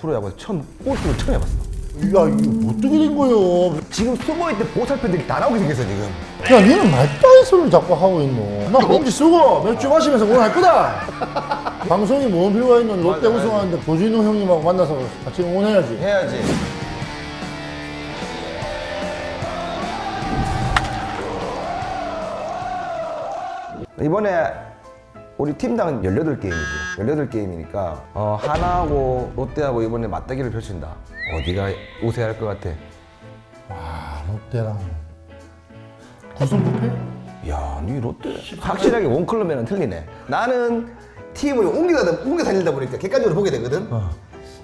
프로야구 처음 골프를 처음 해봤어. 야 이거 어떻게 된 거요? 지금 숨어있던 보살팬들이 다 나오게 생겼어 지금. 야 니는 말따위 소리를 자꾸 하고 있노 나 공지 쓰고 맥주 마시면서 오늘 할 거다 방송이 뭔 필요가 있노 롯데 우승하는데 고진우 형님하고 만나서 같이 응원해야지 해야지. 이번에 우리 팀당 18게임이지. 18게임이니까 어, 하나하고 롯데하고 이번에 맞대결을 펼친다. 어디가 우세할 것 같아? 아 롯데랑 구승 부패? 야, 니 롯데 확실하게 원클럽에는 틀리네. 나는 팀을 옮기다 옮겨 다니다 보니까 객관적으로 보게 되거든. 어.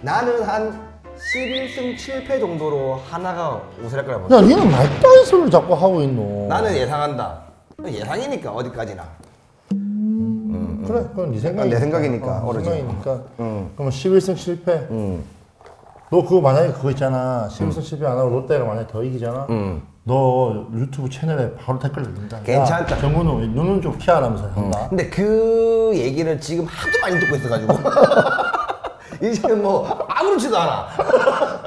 나는 한 11승 7패 정도로 하나가 우세할 거라 봐. 야 니는 말따위 소리를 자꾸 하고 있노 나는 예상한다. 예상이니까 어디까지나. 그래 그건 네 생각이니까 내 생각이니까, 어, 어르신. 생각이니까 응. 그러면 11승 7패 음. 너 그거 만약에 그거 있잖아 11승 7패 안 하고 롯데가 만약에 더 이기잖아 음. 너 유튜브 채널에 바로 댓글 올린다 괜찮다. 야, 정근우 너는 좀 피하라면서 한다 근데 그 얘기를 지금 하도 많이 듣고 있어가지고 이제는 뭐 아무렇지도 않아.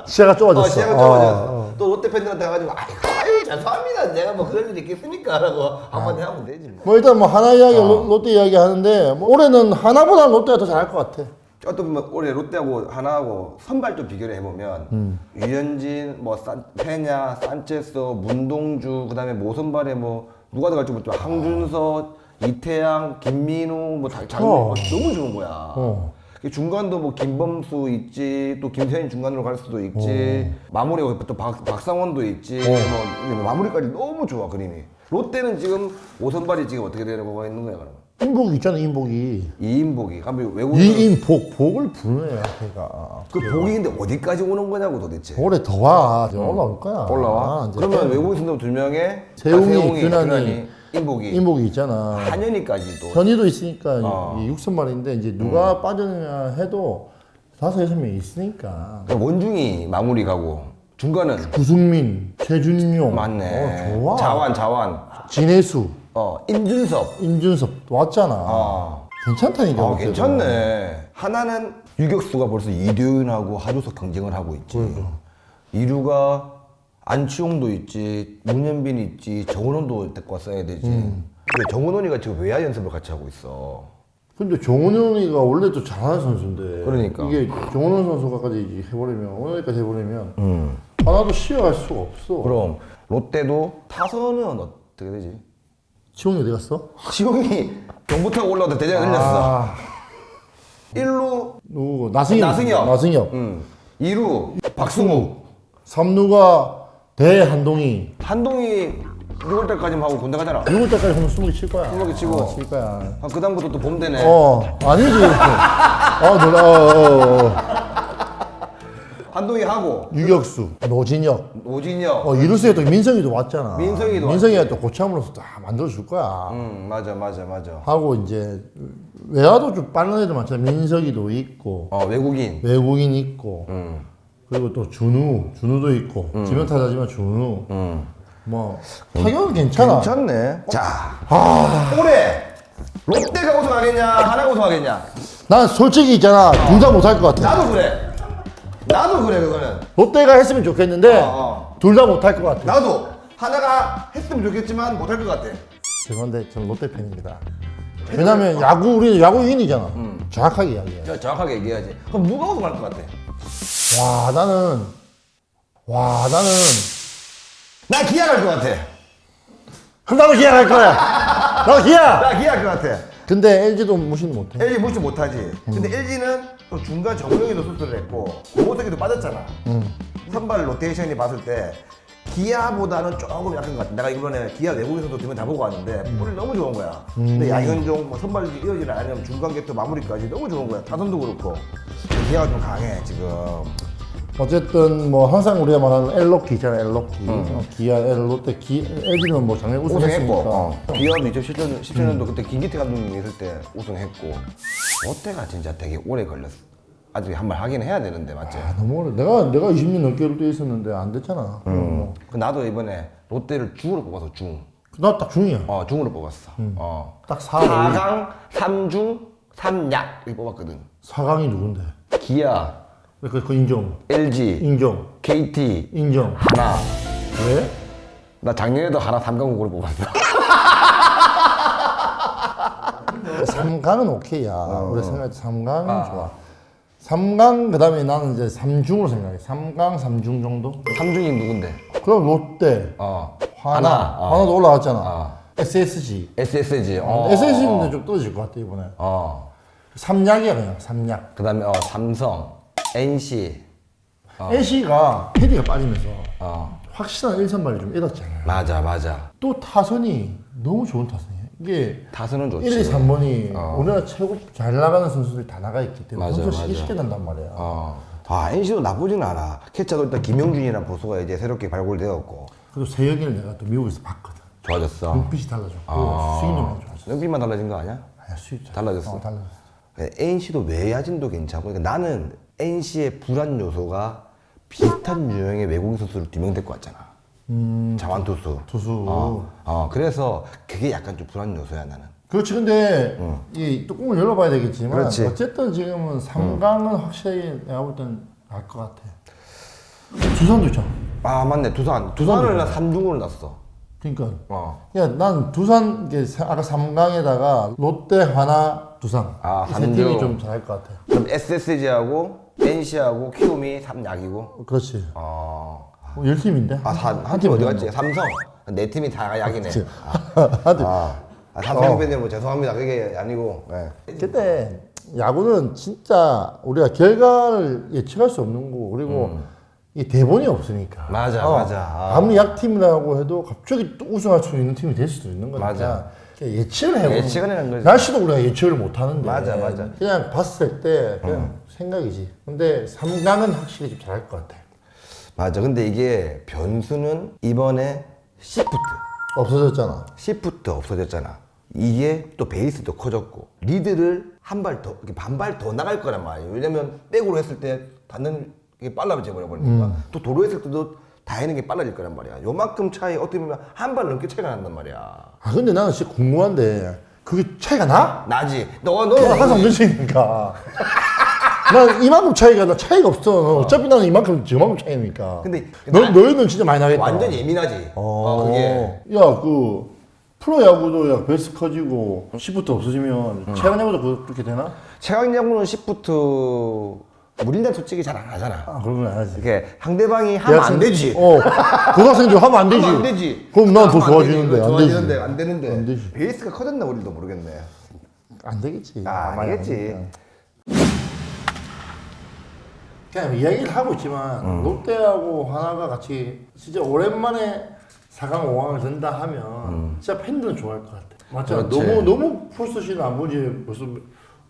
시야가 좁아졌어 어, 시야가 어, 좁아졌어. 어. 또 롯데 팬들한테 가가지고 아유 죄송합니다. 내가 뭐 그럴 일이 있겠습니까? 라고 한마디 하면 되지. 뭐. 뭐 일단 뭐 하나 이야기 어. 롯- 롯데 이야기 하는데 뭐 올해는 하나보다 롯데가 더 잘할 것 같아. 어떤 뭐 올해 롯데하고 하나하고 선발 좀 비교를 해보면 유현진, 뭐 산, 페냐, 산체스, 문동주 그다음에 모선발에 뭐 누가 들어갈지 모르지만 항준서, 이태양, 김민우 뭐 다, 장, 어. 너무 좋은 거야. 어. 그 중간도 뭐 김범수 있지, 또 김세현 중간으로 갈 수도 있지, 마무리 또 박, 박상원도 있지, 뭐 마무리까지 너무 좋아 그림이. 롯데는 지금 오선발이 지금 어떻게 되는 거가 있는 거야 그러면? 인복 있잖아 인복이. 이인복이, 그러면 외국 이인복 복을 부르네 걔가. 그 복이 근데 어디까지 오는 거냐고 도대체 올해 더 와. 이제 올라올 거야. 올라와? 아, 이제 그러면 외국인 선수 두 명에 세웅이, 아, 근한이, 인복이 인복이 있잖아. 한현이까지도 현이도 있으니까 어. 이 육선말인데 이제 누가 빠졌느냐 해도 다섯 여섯 명 있으니까. 그럼 원중이 마무리 가고 중간은 구승민, 최준용, 맞네 어, 좋아. 자완 자완 진해수, 어 임준섭 임준섭 왔잖아. 어. 괜찮다니까. 아, 롯데도. 괜찮네. 하나는 유격수가 벌써 이도윤하고 하주석 경쟁을 하고 있지. 이루가 안치홍도 있지, 문현빈 있지, 정은원도 데리고 왔어야 되지. 근데 정은원이가 지금 외야 연습을 같이 하고 있어. 근데 정원현이가 원래도 잘하는 선수인데 그러니까. 이게 정원현 선수가까지 해버리면 오늘까지 해버리면 음. 하나도 쉬어갈 수가 없어 그럼 롯데도 타선은 어떻게 되지? 지홍이 어디 갔어? 지용이 경부 타고 올라오다 대전에 흘렸어. 아, 1루 누구 나승엽 나승엽. 나승엽 음. 2루 박승우. 삼루가 대한동희 한동희 6월달까지만 하고 군대 가잖아. 6월달까지 홈런 20개 칠 거야 20개 치고. 어, 칠 거야 아, 그 다음부터 또 봄 되네. 어 아니지 어 놀라 어, 어, 어. 한동희 하고 유격수 노진혁 오진혁. 어 이루스에 또 민성이도 왔잖아 민성이도 민성이가 또 고참으로서 다 만들어줄 거야 음 맞아 맞아 맞아. 하고 이제 외야도 좀 빠른 애들 많잖아 민석이도 있고 어 외국인. 외국인 있고 음. 그리고 또 준우 준우도 있고 지명 타자지만 준우 음. 뭐 타격은 괜찮아 괜찮네. 자 올해 롯데가 우승하겠냐 하나가 우승하겠냐. 난 솔직히 있잖아 둘 다 못 할 것 같아 나도 그래. 나도 그래 그거는. 롯데가 했으면 좋겠는데 어, 어. 둘 다 못 할 것 같아 나도 하나가 했으면 좋겠지만 못할 것 같아. 죄송한데 저는 롯데 팬입니다 왜냐면 야구 우리는 야구인이잖아 정확하게 이야기해 저 정확하게 얘기해야지. 그럼 누가 우승할 것 같아? 와 나는 와 나는 나 기아 갈 것 같아. 나도 기아 갈 거야 나도 기아 나 기아 갈 것 같아. 근데 LG도 무시는 못해 LG 무시 못하지. 근데 LG는 또 중간 정우영이도 수술을 했고 고호석이도 빠졌잖아. 선발 로테이션이 봤을 때 기아보다는 조금 약한 것 같아. 내가 이번에 기아 외국인 선수 두명 다 보고 왔는데 볼이 너무 좋은 거야. 근데 양현종 뭐 선발 이어지는 아니면 중간 격투 마무리까지 너무 좋은 거야. 타선도 그렇고 기아가 좀 강해 지금. 어쨌든 뭐 항상 우리가 말하는 엘로키 있잖아 엘로키 어, 기아 엘 롯데 기 LG는 뭐 작년 우승했고 어. 기아도 2017년 17년도 그때 김기태 감독님이 있을 때 우승했고 롯데가 진짜 되게 오래 걸렸어. 아직 한번 하긴 해야 되는데 맞지? 아, 너무 오래 내가 내가 20년 넘게 롯데 있었는데 안 됐잖아 음. 그 나도 이번에 롯데를 중으로 뽑아서 중. 나 딱 중이야 어, 중으로 뽑았어. 어. 딱 4, 4강, 3중, 3약 이렇게 뽑았거든. 4강이 누군데 기아, 그, 그 인정. LG, 인정. KT, 인정. 하나. 왜? 나 작년에도 하나 삼강국으로 뽑았어. 삼강은 오케이야. 우리 생각할 때 삼강은 좋아. 삼강 그다음에 나는 이제 삼중으로 생각해. 삼강 삼중 정도? 삼중이 누군데? 그럼 롯데, 어. 하나, 어. 하나도 올라갔잖아. 어. SSG. SSG. 어. SSG는 좀 떨어질 것 같아 이번에. 어. 삼약이야 그냥 삼약. 그다음에 어, 삼성, NC. NC가 헤디가 빠지면서 어. 확실한 일선발이 좀 잃었잖아. 맞아, 맞아. 또 타선이 너무 좋은 타선이야. 이게 타선은 좋지. 1, 2, 3번이 우리나라 최고 잘 나가는 선수들이 다 나가 있기 때문에 맞아, 점수 맞아. 쉽게 쉽게 난단 말이야. 어. 아 NC도 나쁘진 않아. 캐쳐도 일단 김영준이라는 보수가 이제 새롭게 발굴되었고 그리고 세혁이를 내가 또 미국에서 봤거든. 좋아졌어. 눈빛이 달라졌고 스윙도 많이 좋아졌어. 눈빛만 달라진 거 아니야? 아니야 수익 달라졌어? 어, 달라졌어. NC도 외야진도 괜찮고 그러니까 나는 NC의 불안 요소가 비슷한 유형의 외국인 선수를 두명 데리고 왔잖아. 자완 투수. 투수. 어, 어, 그래서 그게 약간 좀 불안 요소야 나는. 그렇지 근데 이 뚜껑을 열어봐야 되겠지만 그렇지. 어쨌든 지금은 삼강은 확실히 내가 볼 때는 알것 같아. 두산도 있잖아. 아 맞네 두산. 두산을 나 삼중으로 놨어. 그러니까 어. 야, 난 두산 이게 사- 아까 삼강에다가 롯데, 하나, 두산 아, 이세 삼중. 팀이 좀 잘할 것 같아. 그럼 SSG하고 NC하고 키움이 삼약이고. 그렇지. 어. 어, 열 팀인데. 아 한 팀 어디 갔지? 삼성. 네 팀이 다 약이네. 한팀 아, 아 삼성 팬들 뭐 죄송합니다. 그게 아니고. 네. 그때 야구는 진짜 우리가 결과를 예측할 수 없는 거고 그리고 이 대본이 없으니까. 음. 어. 맞아, 맞아. 아. 아 무리 약팀이라고 해도 갑자기 또 우승할 수 있는 팀이 될 수도 있는 거니까. 맞아. 그냥 예측을 해보는 예측을 하는 거지. 날씨도 우리가 예측을 못 하는데. 맞아, 맞아. 그냥 봤을 때 그냥 생각이지. 근데 삼강은 확실히 좀 잘할 것 같아. 맞아. 근데 이게 변수는 이번에 시프트. 없어졌잖아. 시프트 없어졌잖아. 이게 또 베이스도 커졌고 리드를 한 발 더, 이렇게 반발 더 나갈 거란 말이에요. 왜냐면 백으로 했을 때 닿는 게 빨라져 버려버리니까 음. 또 도로 했을 때도 다이는 게 빨라질 거란 말이야. 요만큼 차이 어떻게 보면 한 발 넘게 차이가 난단 말이야. 아 근데 나는 진짜 궁금한데 그게 차이가 나? 나지. 너가 너너 항상 늦으니까. 난 이만큼 차이가 나 차이가 없어. 어차피 나는 이만큼 저만큼 차이니까. 근데 너 나- 너희는 진짜 많이 나겠다. 완전 예민하지. 어, 그게 야그 프로 야구도 야 베이스 커지고 시프트 없어지면 최강 야구도 그- 그렇게 되나? 최강 야구는 시프트 우리는 솔직히 잘 안 하잖아. 아건안 하지. 이렇게 상대방이 하면 안 되지. 어 고등학생들 하면 안 되지. 하면 안 되지. 그럼 난 더 하면 안 좋아지는데 되지. 안 좋아지는데. 안 되는데. 안 되지. 베이스가 커졌나 우리도 모르겠네. 안 되겠지. 아, 아니겠지. 그냥 이야기를 하고 있지만 음. 롯데하고 하나가 같이 진짜 오랜만에 4강 5강을 된다 하면 음. 진짜 팬들은 좋아할 것 같아. 맞잖아. 그렇지. 너무 너무 안 본지 벌써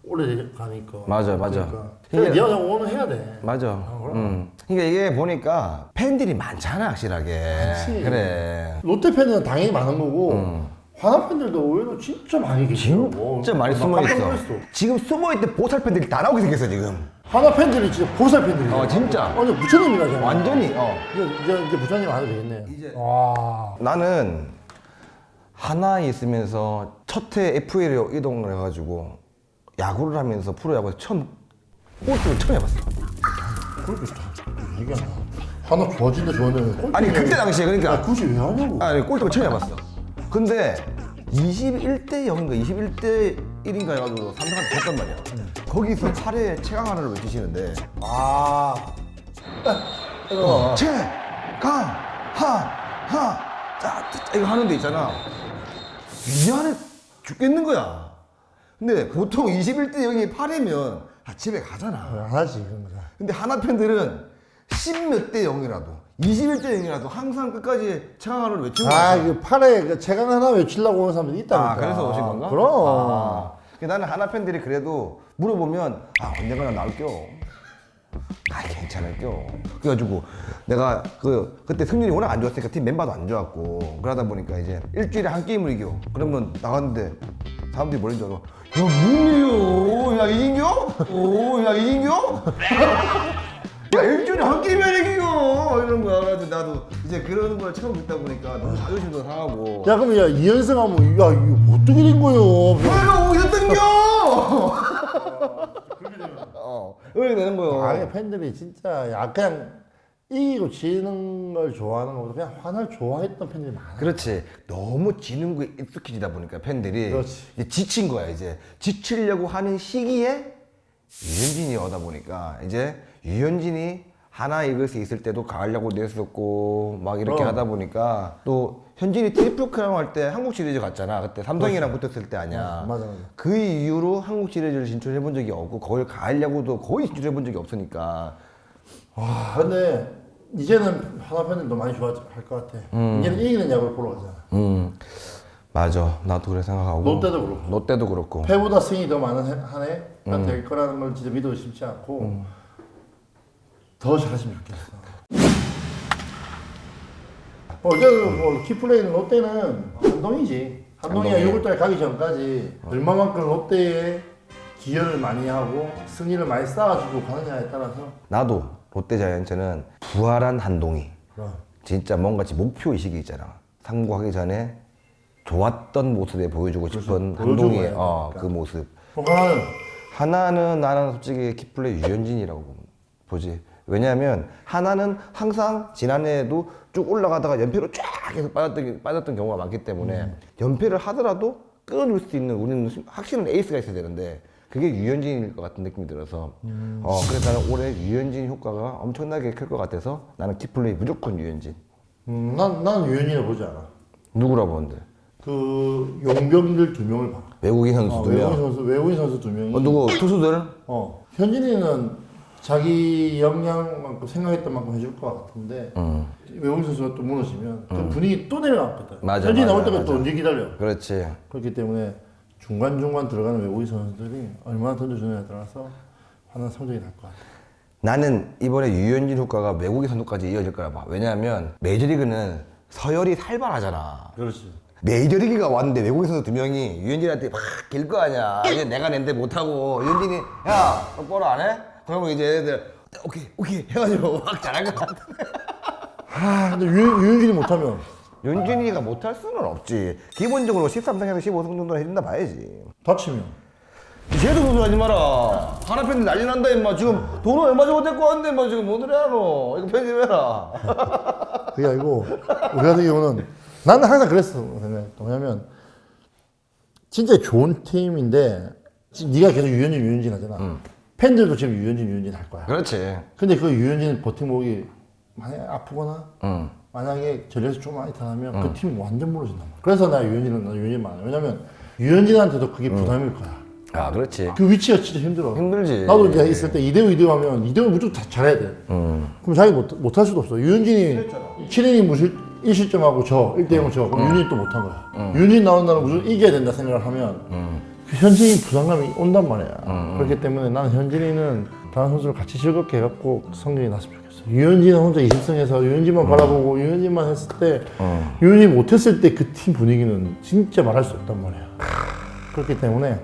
오래 가니까. 맞아, 맞아. 그러니까. 그냥 네가 그냥 오늘 해야 돼. 맞아. 그럼. 음. 그러니까 이게 보니까 팬들이 많잖아 확실하게. 많지. 그래. 롯데 팬은 당연히 많은 거고 음. 하나 팬들도 의외로 진짜 많이 계시더라고. 진짜 많이 나 숨어 있어. 지금 숨어 있던 보살 팬들이 다 나오게 생겼어 지금. 하나 팬들이 진짜 보살 팬들이. 어, 진짜. 완전 부처님이라잖아. 완전히. 어. 이제, 이제, 이제 부처님 안 해도 되겠네. 이제- 와. 나는 하나에 있으면서 첫해 FA로 이동을 해가지고 야구를 하면서 프로야구에서 처음 골프를 처음 해봤어. 그렇게 다 얘기하나. 하나 좋아진다 좋아하는데 꼴찌 아니 그때 당시에 아, 그러니까 굳이 왜 하냐고. 아니 꼴등을 처음 해봤어. 근데 21대 0인가 21대 1인가 해가지고 삼성한테 졌단 말이야. 거기서 8회 최강 하나를 외치시는데 아. 이거. 최강 하하 자 이거 하는데 있잖아. 미안해 죽겠는 거야. 근데 보통 21대 0이 8회면 아, 집에 가잖아. 안 하지 그런 거. 근데 하나 팬들은 10몇 대 0이라도 21대 0이라도 항상 끝까지 최강하를 외치고 아, 왔어. 이거 팔에 그 체강 하나 외치려고 오는 사람들이 있다니까. 아, 그래서 오신 건가? 그럼. 아, 나는 하나 팬들이 그래도 물어보면 아 언젠가는 나올게요. 아 괜찮을게요. 그래가지고 내가 그 그때 승률이 워낙 안 좋았으니까 팀 멤버도 안 좋았고 그러다 보니까 이제 일주일에 한 게임을 이겨. 그러면 나갔는데 사람들이 뭐라는 줄 알아? 야 문이요. 야 이긴겨? 오야 이긴겨? 야 일주일에 한 게임이야 이겨 이런 거야. 그래가지고 나도 이제 그런 걸 처음 듣다 보니까 너무 자존심도 상하고. 야, 그럼 야, 이현승 하면, 야, 이거 어떻게 된 거요? 왜가 오셨던겨? 어. 이렇게 되는 거예요. 팬들이 진짜 야, 그냥 이기고 지는 걸 좋아하는 것보다 그냥 화날 좋아했던 팬들이 많아. 그렇지. 너무 지는 거에 익숙해지다 보니까 팬들이 그렇지. 이제 지친 거야 이제. 지치려고 하는 시기에 유현진이 오다 보니까 이제 유현진이 하나 이글스 있을 때도 가려고 냈었고 막 이렇게 그럼. 하다 보니까 또 현진이 트리플 크라운 할 때 한국 시리즈 갔잖아. 그때 삼성이랑 붙었을 때 아니야. 맞아, 맞아. 그 이후로 한국 시리즈를 진출해 본 적이 없고 거길 가려고도 거의 진출해 본 적이 없으니까 아, 근데 이제는 하나 팬들도 많이 좋아할 것 같아. 이제는 이기는 야구를 보러 가잖아. 음 맞아 나도 그래 생각하고 롯데도 그렇고. 롯데도 그렇고 패보다 승이 더 많은 해- 한 해가 될 거라는 걸 진짜 믿어 싶지 않고 더 잘했으면 좋겠어. 어제는 뭐 키플레이는 롯데는 한동이지. 한동이가 한동희. 6월달 가기 전까지. 얼마만큼 롯데에 기여를 많이 하고 승리를 많이 쌓아주고 가느냐에 따라서. 나도 롯데자이언츠는 부활한 한동희 그럼. 진짜 뭔가 지 목표 의식이 있잖아. 상부하기 전에 좋았던 모습에 보여주고 싶은 보여주고 한동희의 해야 어, 되니까. 그 모습. 하나는 나는 솔직히 키플레이 유현진이라고 보지 왜냐하면 하나는 항상 지난해에도 쭉 올라가다가 연패로 쫙 계속 빠졌던, 빠졌던 경우가 많기 때문에 연패를 하더라도 끌어줄 수 있는 우리는 확실한 에이스가 있어야 되는데 그게 유현진일 것 같은 느낌이 들어서 어, 그래서 나는 올해 유현진 효과가 엄청나게 클 것 같아서 나는 키플레이 무조건 유현진 음, 난, 난 유현진을 보지 않아. 누구라 보는데 그 용병들 두 명을 봐. 외국인 선수 어, 두 외국인 명. 선수 외국인 선수 두 명이 어, 누구 투수들? 어, 현진이는 자기 역량만큼 생각했던 만큼 해줄 것 같은데 음. 외국인 선수가 또 무너지면 그 분위기 또 내려갔거든. 맞아, 맞아, 나올 때까지 또 맞아. 언제 기다려. 그렇지. 그렇기 때문에 중간 중간 들어가는 외국인 선수들이 얼마나 던져주느냐에 따라서 하는 성적이 날 것 같아. 나는 이번에 유현진 효과가 외국인 선수까지 이어질 거라 봐. 왜냐하면 메이저리그는 서열이 살벌하잖아. 그렇지. 메이저리그가 왔는데 외국인 선수 두 명이 유현진한테 막 길 거 아니야. 이제 내가 낸데 못하고 유현진이 야 똑바로 안 해? 그러면 이제 애들 오케이 오케이 해가지고 막 잘할 것 같아. 아 근데 유, 유현진이 못하면 윤진이가 못할 수는 없지. 기본적으로 13승에서 15승 정도는 해준다 봐야지. 다치면 쟤도 소송하지 마라. 하나 팬들 난리 난다 임마. 지금 돈 얼마 정도 데리고 왔는데 임마 지금 뭐 그래하노. 이거 편집해라. 그게 아니고 우리 같은 경우는 나는 항상 그랬어. 왜냐면 진짜 좋은 팀인데 지금 네가 계속 유현진 유현진 하잖아. 팬들도 지금 유현진 유현진 할 거야. 그렇지. 근데 그 유현진 버팀목이 만약에 아프거나 응. 만약에 전력에서 좀 많이 타나면 그 팀이 완전 무너진단 말이야. 그래서 나 유현진은 나 유현진 많아. 왜냐면 유현진한테도 그게 부담일 거야. 아 그렇지. 그 위치가 진짜 힘들어. 힘들지. 나도 이제 있을 때 2대5 2대5 하면 2대5 무조건 다 잘해야 돼. 음. 그럼 자기 못, 못할 수도 없어. 유현진이 7이닝 무실 1실점하고 저 1대0 저. 그럼 유현진이 또 못한 거야. 유현진 나온 날은 무조건 이겨야 된다 생각을 하면 그 현진이 부담감이 온단 말이야. 그렇기 때문에 나는 현진이는 다른 선수를 같이 즐겁게 해갖고 성적이 났으면 좋겠어. 유현진은 혼자 20승해서 유현진만 바라보고 유현진만 했을 때 유현진이 못했을 때 그 팀 분위기는 진짜 말할 수 없단 말이야. 그렇기 때문에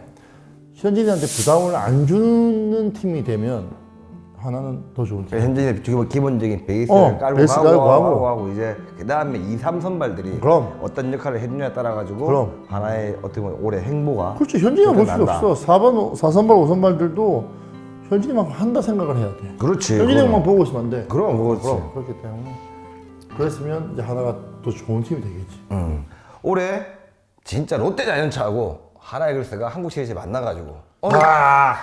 현진이한테 부담을 안 주는 팀이 되면 하나는 더 좋은 팀. 현진이 기본, 기본적인 베이스를 어, 깔고 베이스 가고, 깔고 하고, 하고. 하고, 이제 그 다음에 2, 3 선발들이 그럼. 어떤 역할을 해주냐에 따라 가지고 그럼. 하나의 어떻게 보면 올해 행보가 그렇죠. 현진이가 볼 난다. 없어. 4번, 4선발, 5선발들도 현진이만큼 한다 생각을 해야 돼. 그렇지. 현진이만 보고 있으면 안 돼. 그럼 그렇지. 그럼 그렇기 때문에 그랬으면 이제 하나가 더 좋은 팀이 되겠지. 음. 올해 진짜 롯데 자이언츠하고 하나 이글스가 한국 시리즈 만나가지고 오늘 아,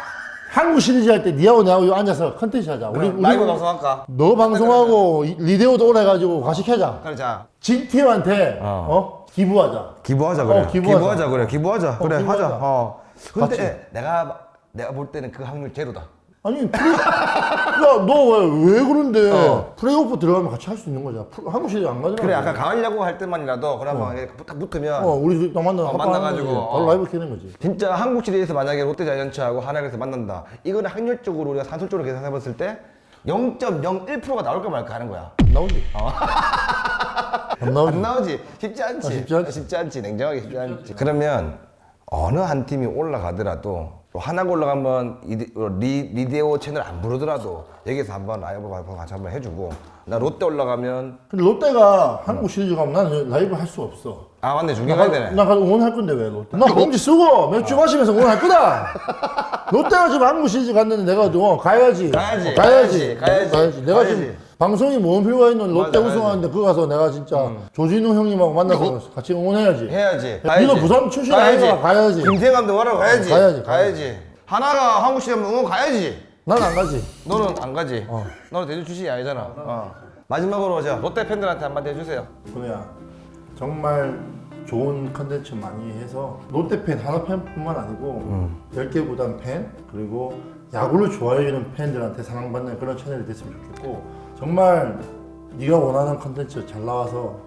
한국 시리즈 할 때 니하고 나하고 여기 앉아서 컨텐츠 하자. 우리, 우리 라이브 방송할까? 너 방송하고 이- 리데오도 오래 해가지고 같이 켜자. 그래 자진 팀한테 어. 어, 기부하자. 기부하자 그래. 어, 기부하자. 그래. 기부하자. 그래 기부하자. 하자. 어. 근데 같이. 내가 내가 볼 때는 그 확률 제로다. 아니, 프레... 야, 너 왜, 왜 그런데? 어. 플레이오프 들어가면 같이 할 수 있는 거잖아. 프로- 한국 시리즈 안 가잖아. 그래 아까 가을 야구 할 때만이라도 그러면 이렇게 딱 붙으면 어, 우리 또 만나 어, 만나가지고, 바로 어. 라이브 켜는 거지. 진짜 한국 시리즈에서 만약에 롯데 자이언츠하고 하나에서 만난다. 이거는 확률적으로 우리가 산술적으로 계산해 봤을 때 0.01%가 나올까 말까 하는 거야. 안 나오지. 안 나오지. 안 나오지. 쉽지 않지. 아, 쉽지 않지. 쉽지 않지. 냉정하게 쉽지 않지. 그러면 어느 한 팀이 올라가더라도 또 올라가면 이데- 어, 리, 리데오 채널 안 부르더라도 여기서 한번 라이브 방송 같이 한번 해주고 나 롯데 올라가면 근데 롯데가 한국 시리즈 가면 나는 라이브 할 수 없어. 아 맞네 나, 중계 가야 가, 되네. 나 가서 응원할 건데 왜 롯데? 나 공지 쓰고 맥주 마시면서 응원할 거다. 롯데가 지금 한국 시리즈 갔는데 내가 또 어, 가야지. 가야지, 어, 가야지. 가야지, 가야지. 내가 가야지. 지금 방송이 뭔 필요가 있는 롯데 맞아, 우승하는데 그거 가서 내가 진짜 조진우 형님하고 만나서 같이 응원해야지. 해야지. 야, 니가 부산 출신 아니가 가야지. 김태형 감독 와라 가야지. 가야지. 가야지. 하나가 한국 시리즈 응원 가야지. 난 안 가지. 너는 안 가지. 너는 대전 출신이 아니잖아. 어. 마지막으로 자 롯데 팬들한테 한마디 해주세요. 그냥 정말 좋은 컨텐츠 많이 해서 롯데 팬 하나 팬뿐만 아니고 10개 구단 팬 그리고 야구를 좋아해주는 팬들한테 사랑받는 그런 채널이 됐으면 좋겠고 정말 네가 원하는 컨텐츠 잘 나와서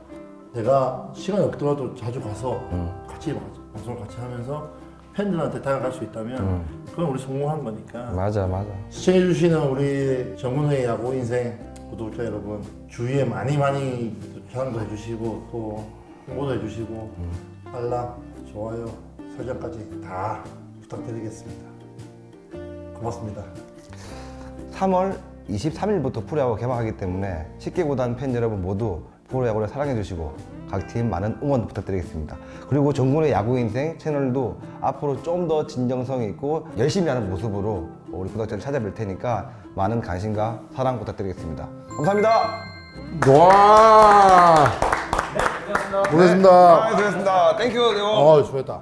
내가 시간이 없더라도 자주 가서 같이 방송을 같이 하면서 팬들한테 다가갈 수 있다면 그건 우리 성공한 거니까 맞아 맞아. 시청해주시는 우리 정문의 야구 인생 구독자 여러분 주위에 많이 많이 사랑도 해주시고 또 홍보도 해주시고 알람, 좋아요, 설정까지 다 부탁드리겠습니다. 고맙습니다. 3월 23일부터 프로야구 개막하기 때문에 10개 구단 팬 여러분 모두 프로야구를 사랑해 주시고 각 팀 많은 응원 부탁드리겠습니다. 그리고 정군의 야구 인생 채널도 앞으로 좀 더 진정성 있고 열심히 하는 모습으로 우리 구독자를 찾아뵐 테니까 많은 관심과 사랑 부탁드리겠습니다. 감사합니다. 와, 고맙습니다. 아, 수고하셨습니다. 땡큐. 아, 수고했다.